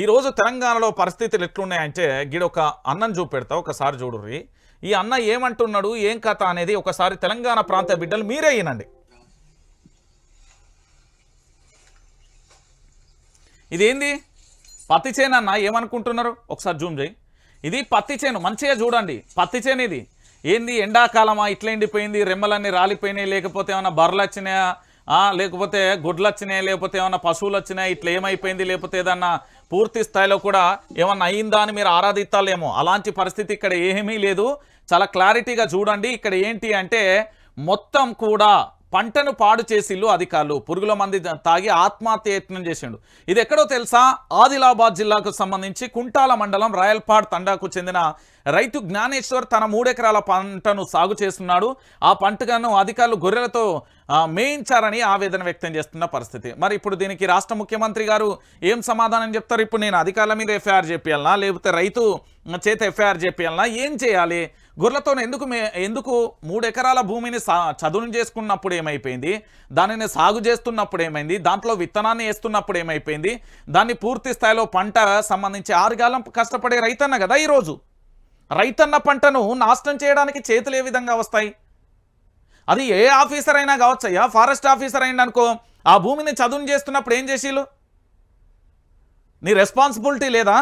ఈరోజు తెలంగాణలో పరిస్థితులు ఎట్లున్నాయంటే గిడొక అన్నం చూపెడతా ఒకసారి చూడుర్రి. ఈ అన్న ఏమంటున్నాడు ఏం కథ అనేది ఒకసారి తెలంగాణ ప్రాంత బిడ్డలు మీరే వినండి. ఇదేంది? పత్తి చేను అన్న ఏమనుకుంటున్నారు? ఒకసారి జూమ్ చేయి. ఇది పత్తి చేను మంచిగా చూడండి. పత్తి చేను ఇది. ఏంది? ఎండాకాలమా ఇట్లా ఎండిపోయింది రెమ్మలన్నీ రాలిపోయినాయి లేకపోతే ఏమైనా బర్రెలు వచ్చినాయా? లేకపోతే గుడ్లు వచ్చినాయి లేకపోతే ఏమైనా పశువులు వచ్చినాయి ఇట్లా ఏమైపోయింది లేకపోతే ఏదన్నా పూర్తి స్థాయిలో కూడా ఏమన్నా అయిందా అని మీరు ఆరాధిస్తాలేమో. అలాంటి పరిస్థితి ఇక్కడ ఏమీ లేదు. చాలా క్లారిటీగా చూడండి. ఇక్కడ ఏంటి అంటే మొత్తం కూడా పంటను పాడు చేసిల్లు అధికారులు పురుగుల మంది తాగి ఆత్మహత్య యత్నం చేసిండు. ఇది ఎక్కడో తెలుసా? ఆదిలాబాద్ జిల్లాకు సంబంధించి కుంటాల మండలం రాయల్పాడ్ తండాకు చెందిన రైతు జ్ఞానేశ్వర్ తన మూడెకరాల పంటను సాగు చేస్తున్నాడు. ఆ పంటను అధికారులు గొర్రెలతో మేయించారని ఆవేదన వ్యక్తం చేస్తున్న పరిస్థితి. మరి ఇప్పుడు దీనికి రాష్ట్ర ముఖ్యమంత్రి గారు ఏం సమాధానం చెప్తారు? ఇప్పుడు నేను అధికారుల మీద ఎఫ్ఐఆర్ చేపియాలనా? లేకపోతే రైతు చేత ఎఫ్ఐఆర్ చేపియాలనా? ఏం చేయాలి? గొర్రెలతో ఎందుకు మే ఎందుకు మూడు ఎకరాల భూమిని సా చదును చేసుకున్నప్పుడు ఏమైపోయింది? దానిని సాగు చేస్తున్నప్పుడు ఏమైంది? దాంట్లో విత్తనాన్ని వేస్తున్నప్పుడు ఏమైపోయింది? దాన్ని పూర్తి స్థాయిలో పంట సంబంధించి ఆరుగాలం కష్టపడే రైతన్న కదా ఈరోజు. రైతన్న పంటను నాశనం చేయడానికి చేతులు ఏ విధంగా వస్తాయి? అది ఏ ఆఫీసర్ అయినా కావచ్చయ్యా ఫారెస్ట్ ఆఫీసర్ అయినా అనుకో ఆ భూమిని చదును చేస్తున్నప్పుడు ఏం చేసేలు నీ రెస్పాన్సిబిలిటీ లేదా?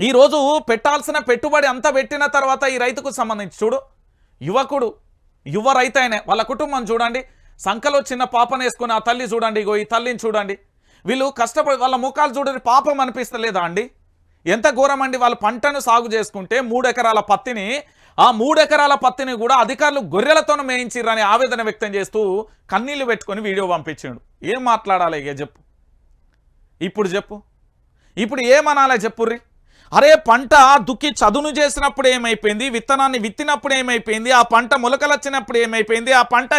ఈరోజు పెట్టాల్సిన పెట్టుబడి అంతా పెట్టిన తర్వాత ఈ రైతుకు సంబంధించి చూడు. యువకుడు యువ రైతు అయినే వాళ్ళ కుటుంబం చూడండి. సంఖలో చిన్న పాపను వేసుకుని ఆ తల్లి చూడండి ఇగో ఈ తల్లిని చూడండి. వీళ్ళు కష్టపడి వాళ్ళ ముఖాలు చూడని పాపం అనిపిస్తలేదా అండి? ఎంత ఘోరం అండి వాళ్ళు పంటను సాగు చేసుకుంటే మూడు ఎకరాల పత్తిని ఆ మూడు ఎకరాల పత్తిని కూడా అధికారులు గొర్రెలతోనూ మేయించిర్రని ఆవేదన వ్యక్తం చేస్తూ కన్నీళ్ళు పెట్టుకొని వీడియో పంపించాడు. ఏం మాట్లాడాలి ఇక చెప్పు. ఇప్పుడు చెప్పు. ఇప్పుడు ఏమనాలి చెప్పుర్రి అరే పంట దుక్కి చదును చేసినప్పుడు ఏమైపోయింది? విత్తనాన్ని విత్తినప్పుడు ఏమైపోయింది? ఆ పంట మొలకలు వచ్చినప్పుడు ఏమైపోయింది? ఆ పంట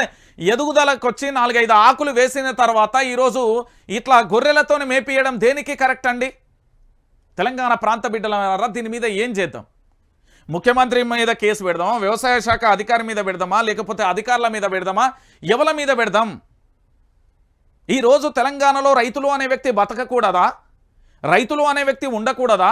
ఎదుగుదలకు వచ్చి నాలుగైదు ఆకులు వేసిన తర్వాత ఈరోజు ఇట్లా గొర్రెలతో మేపియడం దేనికి కరెక్ట్ అండి? తెలంగాణ ప్రాంత బిడ్డల దీని మీద ఏం చేద్దాం? ముఖ్యమంత్రి మీద కేసు పెడదామా? వ్యవసాయ శాఖ అధికారి మీద పెడదామా? లేకపోతే అధికారుల మీద పెడదామా? ఎవల మీద పెడదాం? ఈరోజు తెలంగాణలో రైతులు అనే వ్యక్తి బతకకూడదా? రైతులు అనే వ్యక్తి ఉండకూడదా?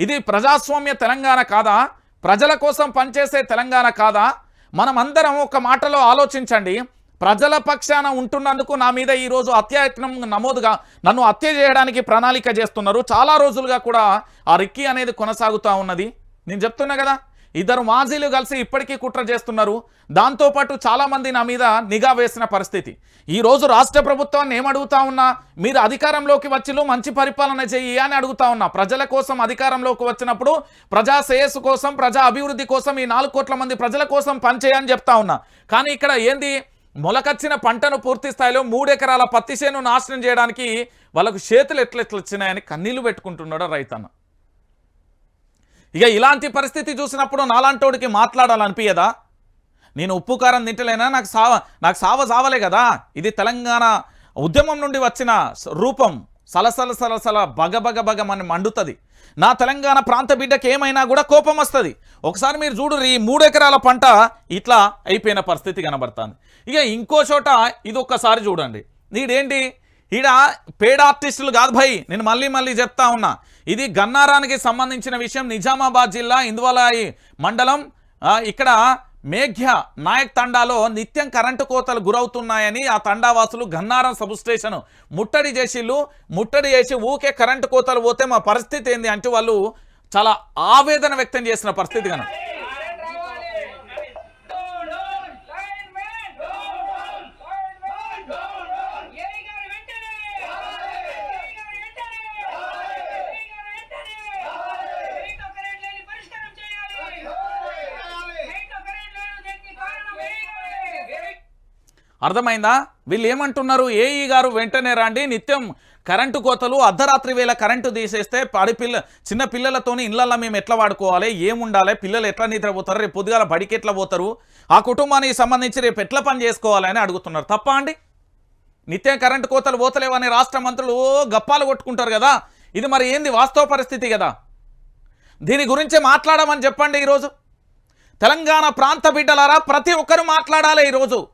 ఇది ప్రజాస్వామ్య తెలంగాణ కాదా? ప్రజల కోసం పనిచేసే తెలంగాణ కాదా? మనమందరం ఒక మాటలో ఆలోచించండి. ప్రజల పక్షాన ఉంటున్నందుకు నా మీద ఈరోజు హత్యాయత్నం నమోదుగా నన్ను హత్య చేయడానికి ప్రణాళిక చేస్తున్నారు. చాలా రోజులుగా కూడా ఆ రిక్కీ అనేది కొనసాగుతూ ఉన్నది. నేను చెప్తున్నా కదా ఇద్దరు మాజీలు కలిసి ఇప్పటికీ కుట్ర చేస్తున్నారు. దాంతోపాటు చాలామంది నా మీద నిఘా వేసిన పరిస్థితి. ఈరోజు రాష్ట్ర ప్రభుత్వాన్ని ఏమడుగుతా ఉన్నా? మీరు అధికారంలోకి వచ్చిలు మంచి పరిపాలన చెయ్యి అని అడుగుతా ఉన్నా. ప్రజల కోసం అధికారంలోకి వచ్చినప్పుడు ప్రజా శ్రేయస్సు కోసం ప్రజా అభివృద్ధి కోసం ఈ నాలుగు కోట్ల మంది ప్రజల కోసం పనిచేయని చెప్తా ఉన్నా. కానీ ఇక్కడ ఏంది? మొలకచ్చిన పంటను పూర్తి స్థాయిలో మూడెకరాల పత్తి చేను నాశనం చేయడానికి వాళ్ళకు చేతులు ఎట్లా ఎట్లా వచ్చినాయని కన్నీళ్ళు పెట్టుకుంటున్నాడు రైతన్న. ఇక ఇలాంటి పరిస్థితి చూసినప్పుడు నాలాంటోడికి మాట్లాడాలనిపించదా నేను ఉప్పు కారం తింటలేనా? నాకు సావ నాకు సావ సావలే కదా. ఇది తెలంగాణ ఉద్యమం నుండి వచ్చిన రూపం. సలసల సలసల బగ బగ బగ మన మండుతుంది. నా తెలంగాణ ప్రాంత బిడ్డకి ఏమైనా కూడా కోపం వస్తుంది. ఒకసారి మీరు చూడు ఈ మూడు ఎకరాల పంట ఇట్లా అయిపోయిన పరిస్థితి కనబడుతుంది. ఇక ఇంకో చోట ఇది ఒక్కసారి చూడండి. నీడేంటి ఈడ పేడ్ ఆర్టిస్టులు కాదు భయ్. నేను మళ్ళీ మళ్ళీ చెప్తా ఉన్నా. ఇది గన్నారానికి సంబంధించిన విషయం. నిజామాబాద్ జిల్లా ఇందువలాయి మండలం ఇక్కడ మేఘ్య నాయక్ తండాలో నిత్యం కరెంటు కోతలు గురవుతున్నాయని ఆ తండావాసులు గన్నారం సబ్స్టేషన్ ముట్టడి చేసిళ్ళు. ముట్టడి చేసి ఊకే కరెంటు కోతలు పోతే మా పరిస్థితి ఏంది అంటే వాళ్ళు చాలా ఆవేదన వ్యక్తం చేసిన పరిస్థితి కనుక. అర్థమైందా? వీళ్ళు ఏమంటున్నారు ఏఈ గారు వెంటనే రండి. నిత్యం కరెంటు కోతలు అర్ధరాత్రి వేళ కరెంటు తీసేస్తే పడి పిల్ల చిన్న పిల్లలతోని ఇళ్ళల్లో మేము ఎట్లా వాడుకోవాలి? ఏముండాలి? పిల్లలు ఎట్లా నిద్రపోతారు? రేపు పొద్దుగాల బడికి ఎట్లా పోతారు? ఆ కుటుంబానికి సంబంధించి రేపు ఎట్లా పని చేసుకోవాలని అడుగుతున్నారు. తప్ప అండి? నిత్యం కరెంటు కోతలు పోతలేవని రాష్ట్ర మంత్రులు గప్పాలు కొట్టుకుంటారు కదా? ఇది మరి ఏంది వాస్తవ పరిస్థితి కదా? దీని గురించి మాట్లాడమని చెప్పండి ఈరోజు. తెలంగాణ ప్రాంత బిడ్డలారా ప్రతి ఒక్కరు మాట్లాడాలి ఈరోజు.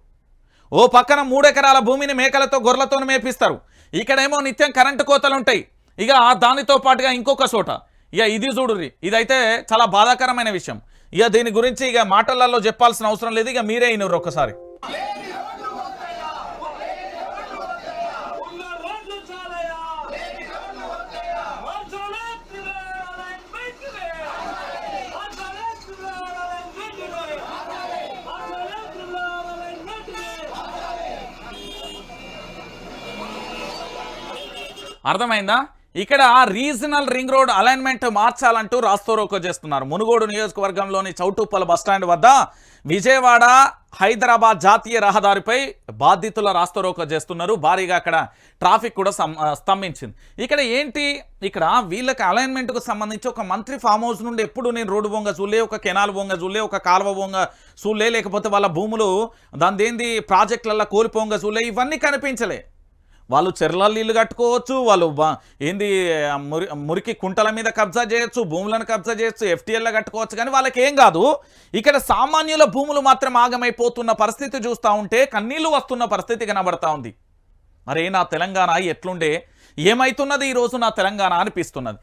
ఓ పక్కన మూడెకరాల భూమిని మేకలతో గొర్రెలతో మేపిస్తారు. ఇక్కడేమో నిత్యం కరెంటు కోతలు ఉంటాయి ఇక దానితో పాటుగా ఇంకొక చోట. ఇక ఇది చూడుర్రి. ఇదైతే చాలా బాధాకరమైన విషయం. ఇక దీని గురించి ఇక మాటలలో చెప్పాల్సిన అవసరం లేదు. ఇక మీరే ఇనురు ఒక్కసారి. అర్థమైందా? ఇక్కడ రీజనల్ రింగ్ రోడ్ అలైన్మెంట్ మార్చాలంటూ రాస్తోరోకో చేస్తున్నారు. మునుగోడు నియోజకవర్గంలోని చౌటుప్పల బస్టాండ్ వద్ద విజయవాడ హైదరాబాద్ జాతీయ రహదారిపై బాధితుల రాస్తోరోకో చేస్తున్నారు. భారీగా అక్కడ ట్రాఫిక్ కూడా సం- స్తంభించింది. ఇక్కడ ఏంటి? ఇక్కడ వీళ్ళకి అలైన్మెంట్కు సంబంధించి ఒక మంత్రి ఫామ్ హౌస్ నుండి ఎప్పుడు నేను రోడ్డు బొంగ చూలే ఒక కెనాల్ బొంగ చూలే ఒక కాలువ బొంగ చూలే లేకపోతే వాళ్ళ భూములు దాని దేంది ప్రాజెక్టులలో కోల్పోంగ చూలే ఇవన్నీ కనిపించలే. వాళ్ళు చెర్లాలు నీళ్ళు కట్టుకోవచ్చు వాళ్ళు ఏంది మురి మురికి కుంటల మీద కబ్జా చేయొచ్చు భూములను కబ్జా చేయొచ్చు ఎఫ్టీఎల్లో కట్టుకోవచ్చు కానీ వాళ్ళకి ఏం కాదు. ఇక్కడ సామాన్యుల భూములు మాత్రం ఆగమైపోతున్న పరిస్థితి చూస్తూ ఉంటే కన్నీళ్ళు వస్తున్న పరిస్థితి కనబడతా ఉంది. మరే నా తెలంగాణ ఎట్లుండే? ఏమైతున్నది ఈరోజు నా తెలంగాణ అనిపిస్తున్నది.